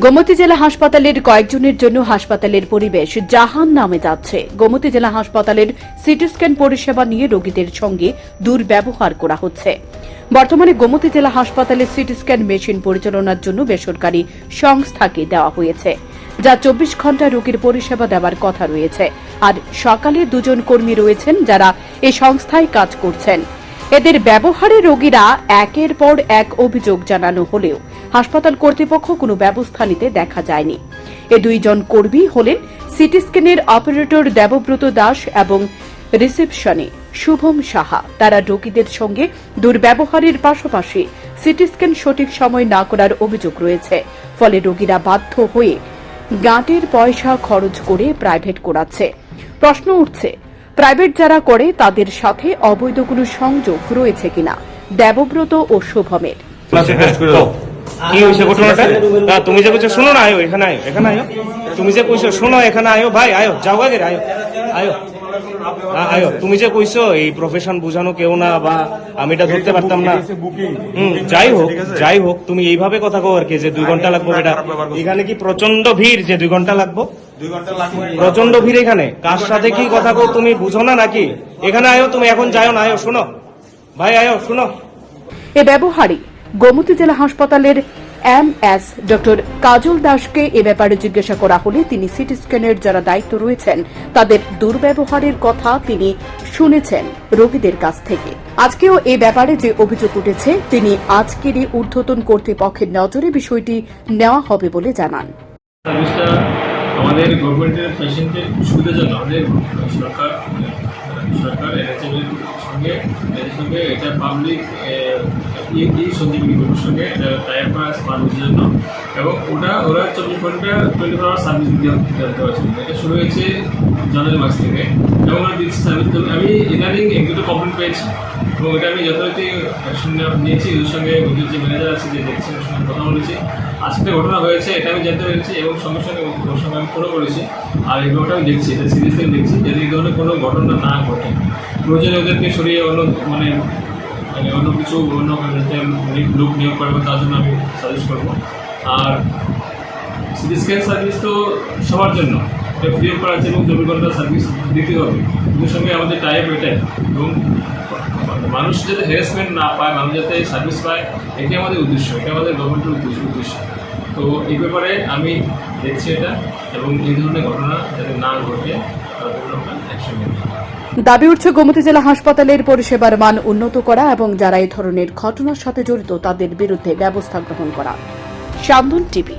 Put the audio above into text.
গোমতী জেলা হাসপাতালের কয়েকজনের জন্য হাসপাতালের পরিবেশ জাহান নামে যাচ্ছে। গোমতী জেলা হাসপাতালের সিটি স্ক্যান পরিষেবা নিয়ে রোগীদের সঙ্গে দুর্ব্যবহার করা হচ্ছে। বর্তমানে গোমতী জেলা হাসপাতালে সিটি স্ক্যান মেশিন পরিচালনার জন্য বেসরকারি সংস্থাকে দেওয়া হয়েছে, যা চব্বিশ ঘণ্টা রোগীর পরিষেবা দেওয়ার কথা রয়েছে। আর সকালে দুজন কর্মী রয়েছেন যারা এ সংস্থায় কাজ করছেন। এদের ব্যবহারে রোগীরা একের পর এক অভিযোগ জানানো হলেও হাসপাতাল কর্তৃপক্ষ কোনো ব্যবস্থা নিতে দেখা যায়নি। এ দুইজন কর্মী হলেন সিটি স্ক্যানের অপারেটর দেবব্রত দাস এবং রিসেপশনে শুভম সাহা। তারা রোগীদের সঙ্গে দুর্ব্যবহারের পাশাপাশি সিটি স্ক্যান সঠিক সময় না করার অভিযোগ রয়েছে। ফলে রোগীরা বাধ্য হয়ে গাঁটের পয়সা খরচ করে প্রাইভেট করাচ্ছে। প্রশ্ন উঠছে, প্রাইভেট যারা করে তাদের সাথে অবৈধ কোনো সংযোগ রয়েছে কিনা? দেবব্রত ও শুভমের। কি হয়েছে ঘটনাটা? না, তুমি যে কইছো শোনো না আয়ো এখানে আয়ো এখানে আয়ো। তুমি যে কইছো শোনো এখানে আয়ো ভাই আয়ো যাও আগে আয়ো আয়ো। আয়ো তুমি যে কইছো এই প্রফেশন বুঝানো কেউ না বা আমি এটা ধরতে পারতাম না। হুম যাই হোক যাই হোক তুমি এইভাবে কথা কো আর কি যে দুই ঘণ্টা লাগবে এটা। এখানে কি প্রচণ্ড ভিড় যে দুই ঘণ্টা লাগবো? দুই ঘণ্টা লাগবে। প্রচণ্ড ভিড় এখানে। কার সাথে কি কথা কো তুমি বুঝো না নাকি? এখানে আয়ো তুমি এখন যাও না আয়ো শোনো। ভাই আয়ো শোনো। এ ব্যবহারে গোমতী জেলা হাসপাতালের এম এস ডক্টর কাজল দাসকে এ ব্যাপারে জিজ্ঞাসা করা হলে তিনি সিটি স্ক্যানের যারা দায়িত্ব রয়েছেন, তাদের দুর্ব্যবহারের কথা তিনি শুনেছেন রোগীদের কাছ থেকে। আজকেও এ ব্যাপারে যে অভিযোগ উঠেছে, তিনি আজকেরই ঊর্ধ্বতন কর্তৃপক্ষের নজরে বিষয়টি নেওয়া হবে বলে জানান। আমাদের গভর্নমেন্টের পেশেন্টের আমাদের সরকার সরকার এনএচএম এর সঙ্গে এর সঙ্গে, এটা পাবলিক এই সঞ্জীবনী গ্রুপের সঙ্গে টাইপ করা আছে জন্য। এবং ওটা, ওরা চব্বিশ ঘণ্টা টোয়েন্টি ফোর আওয়ার সার্ভিস দিতে দিতে পারছে এটা শুরু হয়েছে জানুয়ারি মাস থেকে। এবং ওরা দিচ্ছে সার্ভিস আমি ইদানিং এক দুটো কমপ্লেন পেয়েছি। এবং এটা আমি যথারীতি অ্যাকশন নিয়েছি। ওদের সঙ্গে ওদের যে ম্যানেজার আছে, যে দেখছেন ওর সঙ্গে কথা বলেছি। আজকে ঘটনা হয়েছে, এটা আমি জানতে পেরেছি এবং সঙ্গে সঙ্গে ওর সঙ্গে আমি ফোনও করেছি। আর এই ব্যাপারটা আমি দেখছি, এটা সিরিয়াসলি দেখছি। যাতে এই ধরনের কোনো ঘটনা না ঘটে। প্রয়োজনে ওদেরকে সরিয়ে অন্য মানে মানে অন্য কিছু অন্য যাতে লোক নিয়োগ করব তার জন্য আমি সাজেস্ট করব। আর সিটি স্ক্যান সার্ভিস তো সবার জন্য। এটা ফ্রি অফ করা আছে এবং চব্বিশ ঘণ্টা সার্ভিস দিতে হবে। এর সঙ্গে আমাদের টাইপ এটাই এবং মানুষ যাতে হ্যারাসমেন্ট না পায়, মানুষ যাতে সার্ভিস পায়, এটাই আমাদের উদ্দেশ্য। এটা আমাদের গভর্নমেন্টের উদ্দেশ্য উদ্দেশ্য। তো এই ব্যাপারে আমি দেখছি এটা এবং এই ধরনের ঘটনা যাতে না ঘটে, তার জন্য আমরা অ্যাকশন নেব। দাবি উঠছে গোমতী জেলা হাসপাতালের পরিষেবার মান উন্নত করা এবং যারা এই ধরনের ঘটনার সাথে জড়িত তাদের বিরুদ্ধে ব্যবস্থা গ্রহণ করা। সান্ধন টিভি।